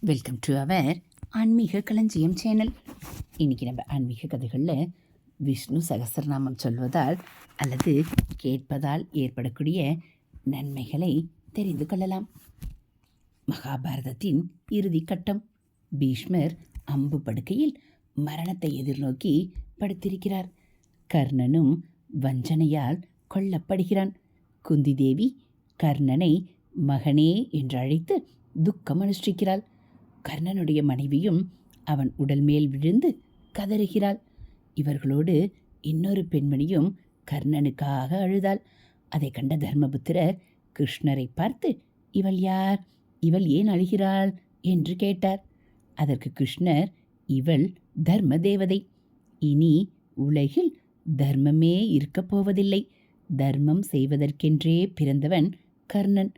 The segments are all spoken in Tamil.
வெல்கம் டு அவர் ஆன்மீக களஞ்சியம் சேனல் இன்றைக்கி நம்ம ஆன்மீக கதைகளில் விஷ்ணு சகஸ்ரநாமம் சொல்வதால் அல்லது கேட்பதால் ஏற்படக்கூடிய நன்மைகளை தெரிந்து கொள்ளலாம். மகாபாரதத்தின் இறுதி கட்டம் பீஷ்மர் அம்பு படுக்கையில் மரணத்தை எதிர்நோக்கி படுத்திருக்கிறார். கர்ணனும் வஞ்சனையால் கொல்லப்படுகிறான். குந்தி தேவி கர்ணனை மகனே என்று அழைத்து துக்கம் அனுஷ்டிக்கிறாள். கர்ணனுடைய மனைவியும் அவன் உடல் மேல் விழுந்து கதறுகிறாள். இவர்களோடு இன்னொரு பெண்மணியும் கர்ணனுக்காக அழுதாள். அதை கண்ட தர்மபுத்திரர் கிருஷ்ணரை பார்த்து இவள் யார்? இவள் ஏன் அழுகிறாள்? என்று கேட்டார். அதற்கு கிருஷ்ணர் இவள் தர்ம தேவதை இனி உலகில் தர்மமே இருக்கப் போவதில்லை. தர்மம் செய்வதற்கென்றே பிறந்தவன் கர்ணன்.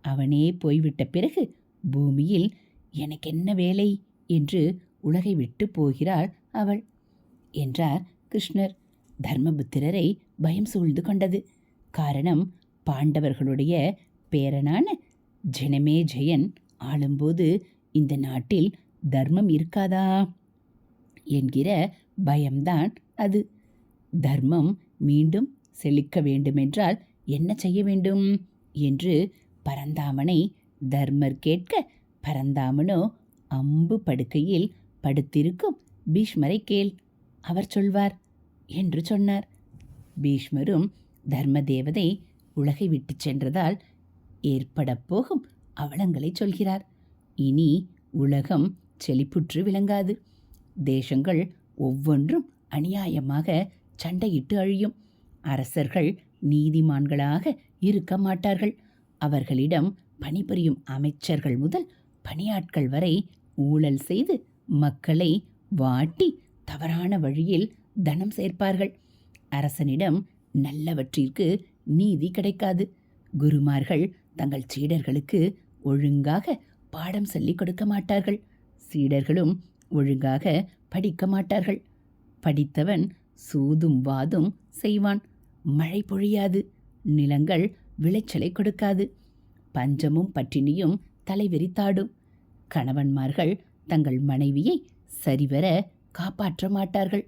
அவனே போய்விட்ட பிறகு பூமியில் எனக்கு என்ன வேலை? என்று உலகை விட்டு போகிறாள் அவள். என்றார் கிருஷ்ணர். தர்மபுத்திரரை பயம் சூழ்ந்து கொண்டது. காரணம் பாண்டவர்களுடைய பேரனான ஜெனமே ஜெயன் ஆளும்போது இந்த நாட்டில் தர்மம் இருக்காதா? என்கிற பயம்தான் அது. தர்மம் மீண்டும் செழிக்க வேண்டுமென்றால் என்ன செய்ய வேண்டும்? என்று பரந்தாமனை தர்மர் கேட்க பரந்தாமனோ அம்பு படுக்கையில் படுத்திருக்கும் பீஷ்மரை கேள் அவர் சொல்வார் என்று சொன்னார். பீஷ்மரும் தர்ம தேவதை உலகை விட்டுச் சென்றதால் ஏற்படப் போகும் அவலங்களை சொல்கிறார். இனி உலகம் செழிப்புற்று விளங்காது. தேசங்கள் ஒவ்வொன்றும் அநியாயமாக சண்டையிட்டு அழியும். அரசர்கள் நீதிமான்களாக இருக்க மாட்டார்கள். அவர்களிடம் பணிபுரியும் அமைச்சர்கள் முதல் பணியாட்கள் வரை ஊழல் செய்து மக்களை வாட்டி தவறான வழியில் தனம் சேர்ப்பார்கள். அரசனிடம் நல்லவற்றிற்கு நீதி கிடைக்காது. குருமார்கள் தங்கள் சீடர்களுக்கு ஒழுங்காக பாடம் சொல்லிக் கொடுக்க மாட்டார்கள். சீடர்களும் ஒழுங்காக படிக்க மாட்டார்கள். படித்தவன் சூதும் வாதும் செய்வான். மழை பொழியாது. நிலங்கள் விளைச்சலை கொடுக்காது. பஞ்சமும் பட்டினியும் தலைவிரித்தாடும். கணவன்மார்கள் தங்கள் மனைவியை சரிவர காப்பாற்ற மாட்டார்கள்.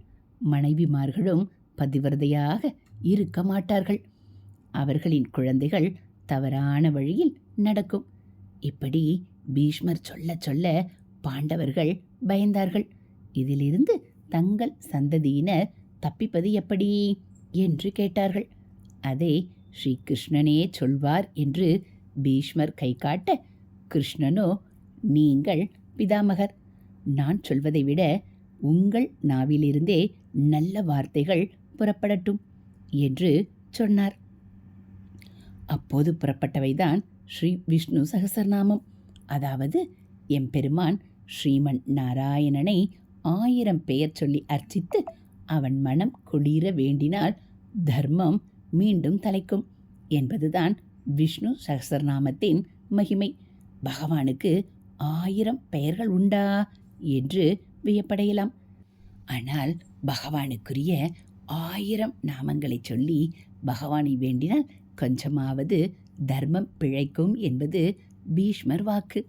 மனைவிமார்களும் பதிவிரதையாக இருக்க மாட்டார்கள். அவர்களின் குழந்தைகள் தவறான வழியில் நடக்கும். இப்படி பீஷ்மர் சொல்ல சொல்ல பாண்டவர்கள் பயந்தார்கள். இதிலிருந்து தங்கள் சந்ததியினர் தப்பிப்பது எப்படி என்று கேட்டார்கள். அதை ஸ்ரீகிருஷ்ணனே சொல்வார் என்று பீஷ்மர் கை காட்ட கிருஷ்ணனோ நீங்கள் பிதாமகர். நான் சொல்வதை விட உங்கள் நாவிலிருந்தே நல்ல வார்த்தைகள் புறப்படட்டும் என்று சொன்னார். அப்போது புறப்பட்டவைதான் ஸ்ரீ விஷ்ணு சகசரநாமம். அதாவது எம்பெருமான் ஸ்ரீமன் நாராயணனை ஆயிரம் பெயர் சொல்லி அர்ச்சித்து அவன் மனம் குளிர வேண்டினால் தர்மம் மீண்டும் தலைக்கும் என்பதுதான் விஷ்ணு சகசரநாமத்தின் மகிமை. பகவானுக்கு ஆயிரம் பெயர்கள் உண்டா என்று வியப்படையலாம். ஆனால் பகவானுக்குரிய ஆயிரம் நாமங்களை சொல்லி பகவானை வேண்டினால் கொஞ்சமாவது தர்மம் பிழைக்கும் என்பது பீஷ்மர் வாக்கு.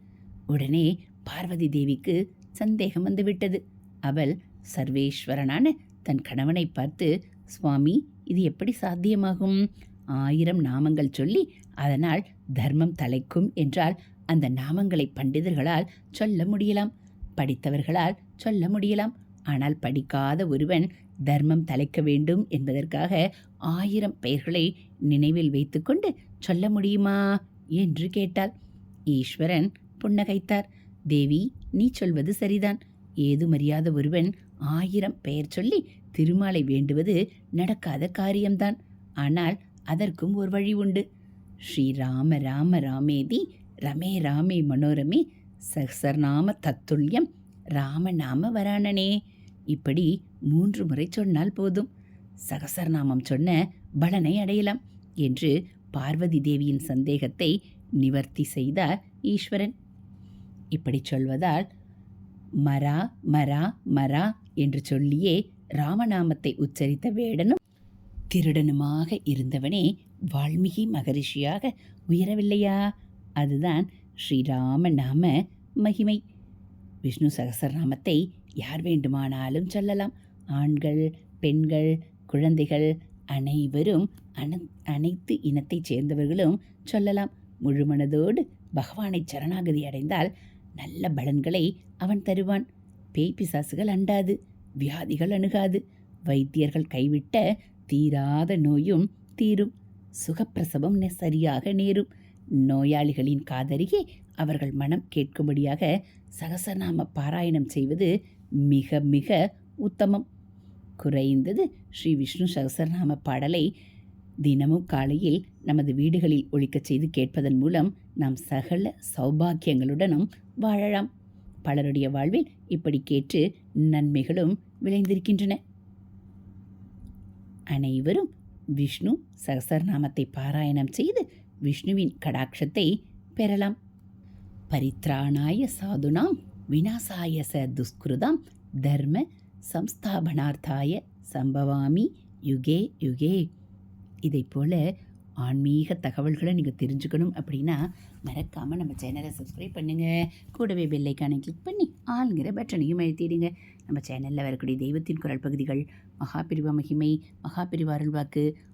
உடனே பார்வதி தேவிக்கு சந்தேகம் வந்துவிட்டது. அவள் சர்வேஸ்வரனான தன் கணவனை பார்த்து சுவாமி இது எப்படி சாத்தியமாகும்? ஆயிரம் நாமங்கள் சொல்லி அதனால் தர்மம் தலைக்கும் என்றால் அந்த நாமங்களை பண்டிதர்களால் சொல்ல முடியலாம். படித்தவர்களால் சொல்ல முடியலாம். ஆனால் படிக்காத ஒருவன் தர்மம் தலைக்க வேண்டும் என்பதற்காக ஆயிரம் பெயர்களை நினைவில் வைத்துக்கொண்டு சொல்ல முடியுமா என்று கேட்டாள். ஈஸ்வரன் புன்னகைத்தார். தேவி நீ சொல்வது சரிதான். ஏதுமறியாத ஒருவன் ஆயிரம் பெயர் சொல்லி திருமாலை வேண்டுவது நடக்காத காரியம்தான். ஆனால் அதற்கும் ஒரு வழி உண்டு. ஸ்ரீராம ராம ராமேதி ரமே ராமே மனோரமே சஹசரநாம தத்துல்யம் ராமநாம வராணனே. இப்படி மூன்று முறை சொன்னால் போதும். சகசரநாமம் சொன்ன பலனை அடையலாம் என்று பார்வதி தேவியின் சந்தேகத்தை நிவர்த்தி செய்தார் ஈஸ்வரன். இப்படி சொல்வதால் மரா மரா மரா என்று சொல்லியே ராமநாமத்தை உச்சரித்த வேடனும் திருடனுமாக இருந்தவனே வால்மீகி மகரிஷியாக உயரவில்லையா? அதுதான் ஸ்ரீராம நாம மகிமை. விஷ்ணு சகசரநாமத்தை யார் வேண்டுமானாலும் சொல்லலாம். ஆண்கள் பெண்கள் குழந்தைகள் அனைவரும் அன அனைத்து இனத்தைச் சேர்ந்தவர்களும் சொல்லலாம். முழுமனதோடு பகவானை சரணாகதி அடைந்தால் நல்ல பலன்களை அவன் தருவான். பேய் பிசாசுகள் அண்டாது வியாதிகள் அணுகாது வைத்தியர்கள் கைவிட்ட தீராத நோயும் தீரும். சுகப்பிரசவம் நெ- சரியாக நேரும். நோயாளிகளின் காதருகே அவர்கள் மனம் கேட்கும்படியாக சகசநாம பாராயணம் செய்வது மிக மிக உத்தமம். குறைந்தது ஸ்ரீ விஷ்ணு சகசரநாம பாடலை தினமும் காலையில் நமது வீடுகளில் ஒழிக்கச் செய்து கேட்பதன் மூலம் நாம் சகல சௌபாக்கியங்களுடனும் வாழலாம். பலருடைய வாழ்வில் இப்படி கேட்டு நன்மைகளும் விளைந்திருக்கின்றன. அனைவரும் விஷ்ணு சகசரநாமத்தை பாராயணம் செய்து விஷ்ணுவின் கடாட்சத்தை பெறலாம். பரித்ராணாய சாதுனாம் விநாசாய ச துஷ்கிருதாம் தர்ம சம்ஸ்தாபனார்த்தாய சம்பவாமி யுகே யுகே. இதைப் போல் ஆன்மீக தகவல்களை நீங்கள் தெரிஞ்சுக்கணும் அப்படின்னா மறக்காமல் நம்ம சேனலை சப்ஸ்கிரைப் பண்ணுங்கள் கூடவே பெல்லைக்கானை கிளிக் பண்ணி ஆளுங்கிற பட்டனையும் அழுத்திடுங்க. நம்ம சேனலில் வரக்கூடிய தெய்வத்தின் குரல் பகுதிகள் மகாபிரிவா மகிமை மகாபிரிவா அருள்வாக்கு